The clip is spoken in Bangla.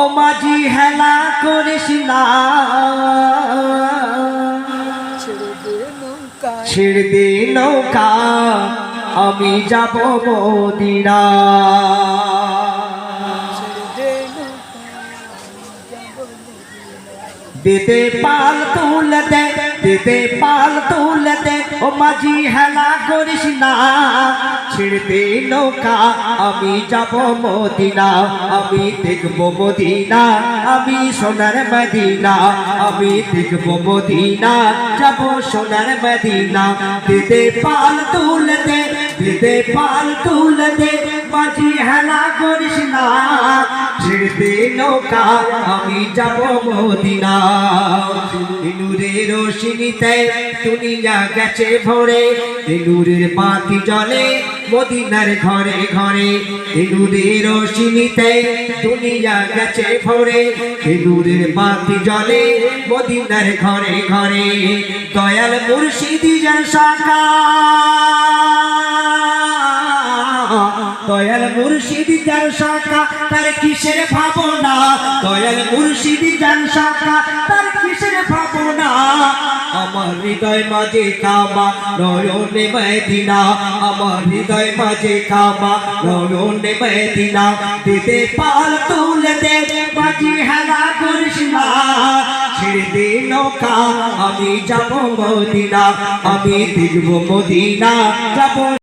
ও মাঝি হেলা করিস না। ছেড়ে দে নৌকা, আমি যাব মদিনা। দেতে পাল তুলে দে, দেতে পাল তুলে দে, ও মাঝি হেলা করিস না। ছেড়ে দে নৌকা, আমি যাব মদিনা, আমি দেখব মদিনা, আমি সোনার মদিনা, আমি দেখব মদিনা, যাব সোনার মদিনা। দেতে পাল তুলে দে দেতে পাল তুলে দে মাঝি হেলা করিস না। ছেড়ে নৌকা, আমি যাব মদিনা। নূরের রোশনিতে দুনিয়া গেছে ভরে। নূরের বাতি জ্বলে মদিনার ঘরে ঘরে। নূরের রোশনিতে দুনিয়া গেছে ভরে। নূরের বাতি জ্বলে মদিনার ঘরে ঘরে। দয়াল মুর্শিদি যার দয়াল মুর্শিদি যার শাখা তার কিসের ভাবনা? দয়াল মুর্শিদি যার শাখা তার কিসের ভাবনা, আমার হৃদয় মাঝে কাবা নয়নে মেদিনা আমার হৃদয় মাঝে কাবা নয়নে মেদিনা দিতে পাল তুলে দে, মাঝি হেলা করিস না, ছেড়ে দে নৌকা, আমি যাব মদিনা, আমি দেখব মদিনা, যাব